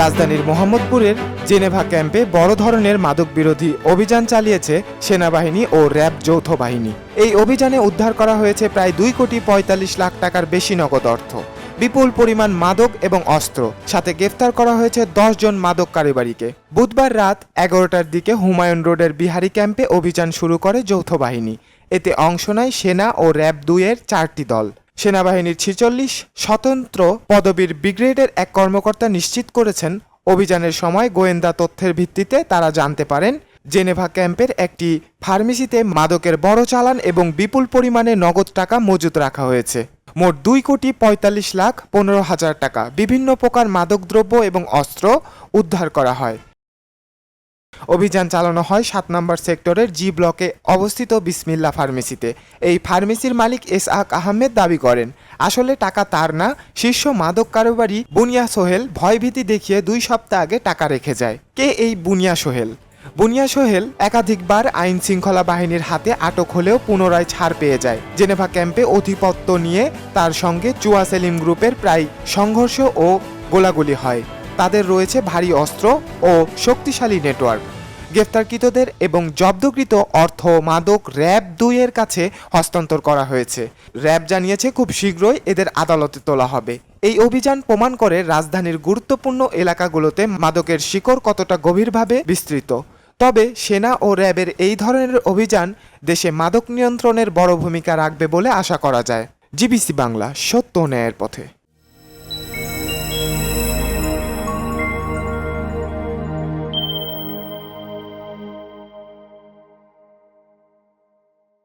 রাজধানীর মোহাম্মদপুরের জেনেভা ক্যাম্পে বড় ধরনের মাদক বিরোধী অভিযান চালিয়েছে সেনাবাহিনী ও র্যাব যৌথ বাহিনী। এই অভিযানে উদ্ধার করা হয়েছে প্রায় দুই কোটি পঁয়তাল্লিশ লাখ টাকার বেশি নগদ অর্থ। বিপুল পরিমাণ মাদক এবং অস্ত্র। সাথে গ্রেফতার করা হয়েছে দশ জন মাদক কারিবারিকে। বুধবার রাত এগারোটার দিকে হুমায়ুন রোডের বিহারি ক্যাম্পে অভিযান শুরু করে যৌথ বাহিনী। এতে অংশ নেয় সেনা ও র্যাব দুইয়ের চারটি দল। সেনাবাহিনীর ছিচল্লিশ স্বতন্ত্র পদবীর ব্রিগেডের এক কর্মকর্তা নিশ্চিত করেছেন, অভিযানের সময় গোয়েন্দা তথ্যের ভিত্তিতে তারা জানতে পারেন, জেনেভা ক্যাম্পের একটি ফার্মেসিতে মাদকের বড় চালান এবং বিপুল পরিমাণে নগদ টাকা মজুত রাখা হয়েছে। মোট দুই কোটি পঁয়তাল্লিশ লাখ পনেরো হাজার টাকা বিভিন্ন প্রকার মাদকদ্রব্য এবং অস্ত্র উদ্ধার করা হয়। অভিযান চালানো হয় সাত নম্বর সেক্টরের জি ব্লকে অবস্থিত বিসমিল্লা ফার্মেসিতে। এই ফার্মেসির মালিক এস আক আহমেদ দাবি করেন, আসলে টাকা তার না, শীর্ষ মাদক কারোবারি বুনিয়া সোহেল ভয়ভীতি দেখিয়ে দুই সপ্তাহ আগে টাকা রেখে যায়। কে এই বুনিয়া সোহেল? বুনিয়া সোহেল একাধিকবার আইন শৃঙ্খলা বাহিনীর হাতে আটক হলেও পুনরায় ছাড় পেয়ে যায়। জেনেভা ক্যাম্পে অধিপত্য নিয়ে তার সঙ্গে চুয়া সেলিম গ্রুপের প্রায় সংঘর্ষ ও গোলাগুলি হয়। তাদের রয়েছে ভারী অস্ত্র ও শক্তিশালী নেটওয়ার্ক। গ্রেফতারকৃতদের এবং জব্দকৃত অর্থ মাদক র্যাব দুইয়ের কাছে হস্তান্তর করা হয়েছে। র্যাব জানিয়েছে, খুব শীঘ্রই এদের আদালতে তোলা হবে। এই অভিযান প্রমাণ করে রাজধানীর গুরুত্বপূর্ণ এলাকাগুলোতে মাদকের শিকড় কতটা গভীরভাবে বিস্তৃত। তবে সেনা ও র্যাবের এই ধরনের অভিযান দেশে মাদক নিয়ন্ত্রণের বড় ভূমিকা রাখবে বলে আশা করা যায়। জিবিসি বাংলা, সত্য ন্যায়ের পথে।